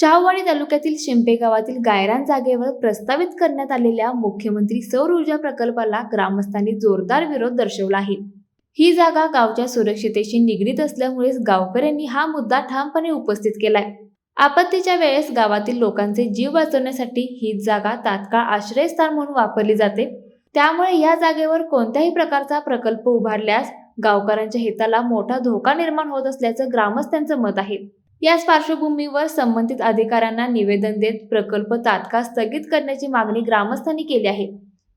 शाहवाडी तालुक्यातील शिंपे गावातील गायरान जागेवर प्रस्तावित करण्यात आलेल्या मुख्यमंत्री सौर ऊर्जा प्रकल्पाला ग्रामस्थांनी जोरदार विरोध दर्शवला आहे. ही जागा गावच्या सुरक्षितेशी निगडीत असल्यामुळेच गावकऱ्यांनी हा मुद्दा ठामपणे उपस्थित केलाय. आपत्तीच्या वेळेस गावातील लोकांचे जीव वाचवण्यासाठी ही जागा तात्काळ आश्रयस्थान म्हणून वापरली जाते. त्यामुळे या जागेवर कोणत्याही प्रकारचा प्रकल्प उभारल्यास गावकऱ्यांच्या हिताला मोठा धोका निर्माण होत असल्याचं ग्रामस्थांचं मत आहे. याच पार्श्वभूमीवर संबंधित अधिकाऱ्यांना निवेदन देत प्रकल्प तात्काळ स्थगित करण्याची मागणी ग्रामस्थांनी केली आहे.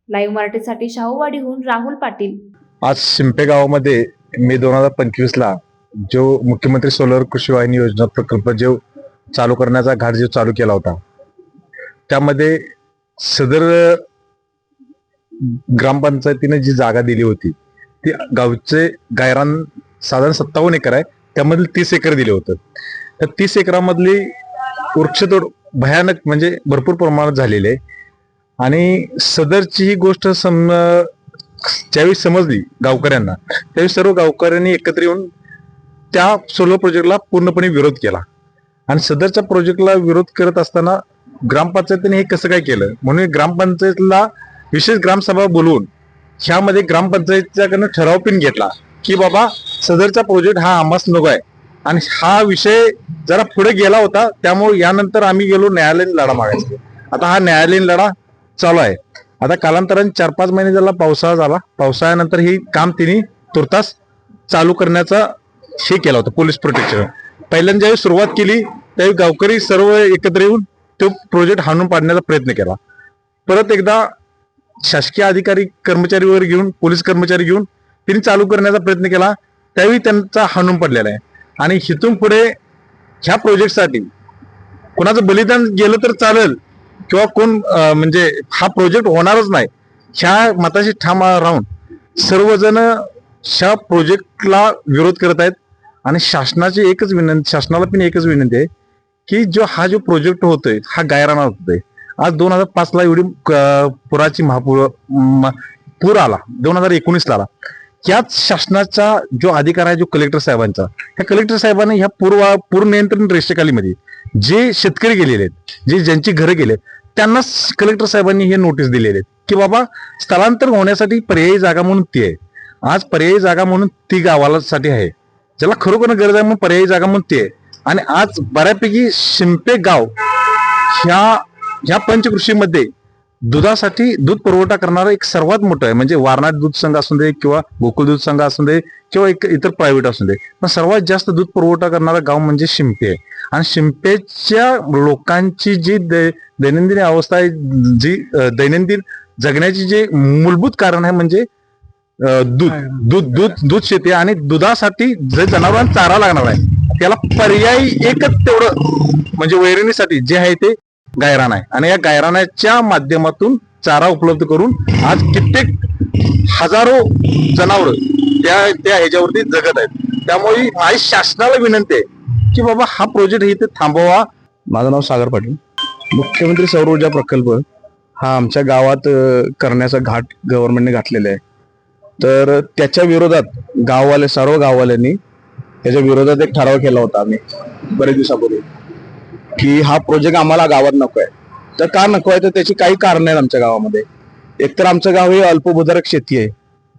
लाईव्ह मराठीसाठी शाहूवाडीहून राहुल पाटील. आज शिंपे गावामध्ये मे दोन हजार पंचवीस ला जो मुख्यमंत्री सोलर कृषी वाहिनी योजना प्रकल्प जो चालू करण्याचा घाट जो चालू केला होता त्यामध्ये सदर ग्रामपंचायतीने जी जागा दिली होती ती गावचे गायरान साधारण सत्तावन्न एकर आहे त्यामधील तीस एकर दिले होतं. तर तीस एकरामधली वृक्षतोड भयानक म्हणजे भरपूर प्रमाणात झालेली आहे. आणि सदरची ही गोष्ट सम ज्यावेळी समजली गावकऱ्यांना त्यावेळी सर्व गावकऱ्यांनी एकत्र येऊन त्या सोलर प्रोजेक्टला पूर्णपणे विरोध केला. आणि सदरच्या प्रोजेक्टला विरोध करत असताना ग्रामपंचायतीने हे कसं काय केलं? म्हणून ग्रामपंचायतला विशेष ग्रामसभा बोलवून ह्यामध्ये ग्रामपंचायतीच्याकडनं ठराव पिन घेतला की बाबा सदरचा प्रोजेक्ट हा आम्हाच नको आहे. आणि हा विषय जरा पुढे गेला होता त्यामुळे यानंतर आम्ही गेलो न्यायालयीन लढा मागायचा आता हा न्यायालयीन लढा चालू आहे. आता कालांतराने चार पाच महिने झाला पावसाळा झाला. पावसाळ्यानंतर हे काम तिने तुर्तास चालू करण्याचा हे केला होता पोलीस प्रोटेक्शन. पहिल्यांदा ज्यावेळी सुरुवात केली त्यावेळी गावकरी सर्व एकत्र येऊन तो प्रोजेक्ट हाणून पाडण्याचा प्रयत्न केला. परत एकदा शासकीय अधिकारी कर्मचारी वगैरे घेऊन पोलीस कर्मचारी घेऊन तिने चालू करण्याचा प्रयत्न केला त्यावेळी त्यांचा हाणून पडलेला आहे. आणि हिथून पुढे ह्या प्रोजेक्टसाठी कोणाचं बलिदान गेलं तर चालेल किंवा कोण म्हणजे हा प्रोजेक्ट होणारच नाही. ह्या मताशी ठाम राहून सर्वजण ह्या प्रोजेक्टला विरोध करत आहेत. आणि शासनाची एकच विनंती शासनाला पण एकच विनंती आहे की जो हा जो प्रोजेक्ट होतोय हा गायराना होतोय. आज दोन हजार पाच ला एवढी पुराची महापूर पूर आला. दोन हजार एकोणीस ला आला. याच शासनाचा जो अधिकार आहे जो कलेक्टर साहेबांचा ह्या कलेक्टर साहेबांनी ह्या पूर्व पूर्वनियंत्रण रेषेखालीमध्ये जे शेतकरी गेलेले आहेत जे ज्यांची घरं गेले त्यांनाच कलेक्टर साहेबांनी हे नोटीस दिलेले आहेत की बाबा स्थलांतर होण्यासाठी पर्यायी जागा म्हणून ती आहे. आज पर्यायी जागा म्हणून ती गावाला साठी आहे. ज्याला खरोखर गरज आहे म्हणून पर्यायी जागा म्हणून ती आहे. आणि आज बऱ्यापैकी शिंपे गाव ह्या ह्या पंचकृषीमध्ये दुधासाठी दूध पुरवठा करणारा एक सर्वात मोठं आहे. म्हणजे वारणाट दूध संघ असू दे किंवा गोकुळ दूध संघ असू दे किंवा एक इतर प्रायव्हेट असू दे. पण सर्वात जास्त दूध पुरवठा करणारा गाव म्हणजे शिंपे आहे. आणि शिंपेच्या लोकांची जी दै- दैनंदिन अवस्था आहे जी दैनंदिन जगण्याची जे मूलभूत कारण आहे म्हणजे दूध. दूध दूध दूध शेती आहे. आणि दुधासाठी जे जनावरांना चारा लागणार आहे त्याला पर्यायी एकच तेवढं म्हणजे वैरणीसाठी जे आहे ते गायरान आहे. आणि या गायरानाच्या माध्यमातून चारा उपलब्ध करून आज कित्येक हजारो जनावर त्या त्या ह्याच्यावरती जगत आहेत. त्यामुळे माझी शासनाला विनंती आहे की बाबा हा प्रोजेक्ट इथे थांबवा. माझं नाव सागर पाटील. मुख्यमंत्री सौर ऊर्जा प्रकल्प हा आमच्या गावात करण्याचा घाट गव्हर्नमेंटने घातलेला आहे. तर त्याच्या विरोधात गाववाले सर्व गाववाल्यांनी त्याच्या विरोधात एक ठराव केला होता आम्ही बरेच दिवसापूर्वी. की हा प्रोजेक्ट आम्हाला गावात नको आहे तर का नको आहे तर त्याची काही कारण आहेत आमच्या गावामध्ये. एकतर आमचं गाव हे अल्पभूधारक शेती आहे.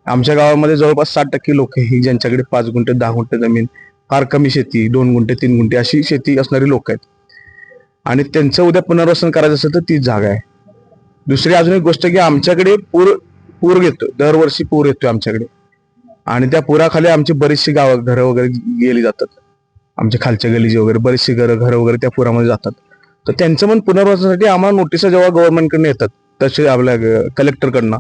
आमच्या गावामध्ये जवळपास साठ टक्के लोक ही ज्यांच्याकडे पाच गुंठे दहा गुंठे जमीन फार कमी शेती दोन गुंठे तीन गुंठे अशी शेती असणारी लोक आहेत. आणि त्यांचं उद्या पुनर्वसन करायचं असेल तर तीच जागा आहे. दुसरी अजून एक गोष्ट की आमच्याकडे पूर पूर येतो दरवर्षी पूर येतोय आमच्याकडे. आणि त्या पुराखाली आमची बरीचशी गावं घरं वगैरे गेली जातात. आमच्या खालच्या गलीचे वगैरे बरेचसे घरं घरं वगैरे त्या पुरामध्ये जातात. तर त्यांचं पण पुनर्वसनासाठी आम्हाला नोटिसा जेव्हा गव्हर्नमेंटकडनं येतात तसे आपल्या कलेक्टरकडनं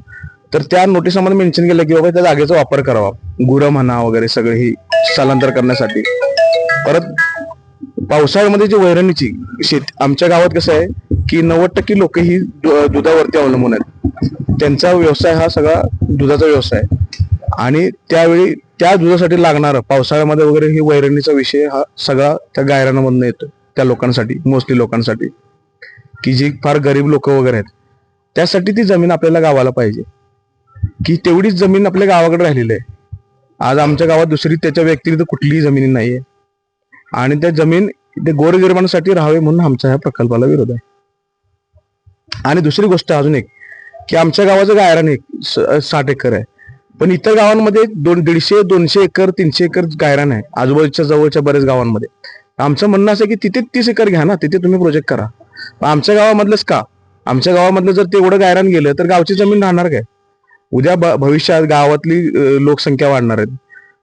तर त्या नोटिसामध्ये मेन्शन केलं की बाबा त्या जागेचा वापर करावा. गुरं म्हणा वगैरे सगळे ही स्थलांतर करण्यासाठी. परत पावसाळ्यामध्ये जी वैरणीची शेत आमच्या गावात कसं आहे की नव्वद टक्के लोक ही दु- दुधावरती अवलंबून आहेत. त्यांचा व्यवसाय हा सगळा दुधाचा व्यवसाय आहे. आणि त्यावेळी त्या दुधासाठी लागणारं पावसाळ्यामध्ये वगैरे ही वैरणीचा विषय हा सगळा त्या गायरांमधनं येतो त्या लोकांसाठी मोस्टली लोकांसाठी. की जी फार गरीब लोक वगैरे आहेत त्यासाठी ती जमीन आपल्याला गावाला पाहिजे. की तेवढीच जमीन आपल्या गावाकडे राहिलेली आहे. आज आमच्या गावात दुसरी त्याच्या व्यतिरिक्त कुठलीही जमीन नाहीये. आणि त्या जमीन ते गोरगरिबांसाठी राहावे म्हणून आमच्या ह्या प्रकल्पाला विरोध आहे. आणि दुसरी गोष्ट अजून एक की आमच्या गावाचं गायरान एक स- साठ एकर आहे. पण इतर गावांमध्ये दोन दीडशे दोनशे एकर तीनशे एकर गायरान आहे. आजूबाजूच्या जवळच्या बऱ्याच गावांमध्ये. आमचं म्हणणं असं की तिथे तीस एकर घ्या ना तिथे तुम्ही प्रोजेक्ट करा. पण आमच्या गावामधलंच का? आमच्या गावामधलं जर तेवढं गायरान गेलं तर गावची जमीन राहणार काय? उद्या भविष्यात गावातली लोकसंख्या वाढणार आहेत.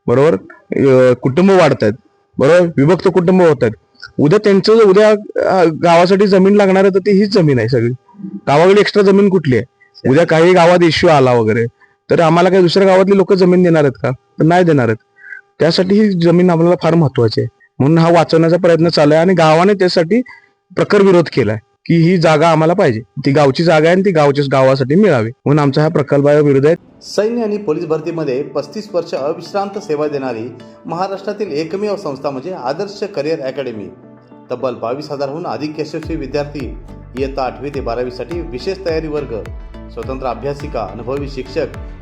बरोबर? कुटुंब वाढत आहेत. बरोबर? विभक्त कुटुंब होत आहेत. उद्या त्यांचं जर उद्या गावासाठी जमीन लागणार आहे तर ती हीच जमीन आहे सगळी. गावाकडे एक्स्ट्रा जमीन कुठली आहे? उद्या काही गावात इश्यू आला वगैरे. तर आम्हाला काही दुसऱ्या गावातली लोक जमीन देणार आहेत का? तर नाही देणार आहेत. त्यासाठी ही जमीन आम्हाला फार महत्वाची आहे. म्हणून हा वाचवण्याचा प्रयत्न चालू आहे आणि गावाने त्यासाठी प्रखर विरोध केलाय की ही जागा आम्हाला पाहिजे. ती गावची जागा आहे आणि ती गावच्या गावासाठी मिळावी. म्हणून आमचा हा प्रकल्पाच्या विरोध आहे. सैन्य आणि पोलीस भरतीमध्ये पस्तीस वर्ष अविश्रांत सेवा देणारी महाराष्ट्रातील एकमेव संस्था म्हणजे आदर्श करिअर अकॅडमी. तब्बल बावीस हजारहून अधिक यशस्वी विद्यार्थी इयत्ता आठवी ते बारावीसाठी विशेष तयारी वर्ग स्वतंत्र अभ्यासिका अनुभवी शिक्षक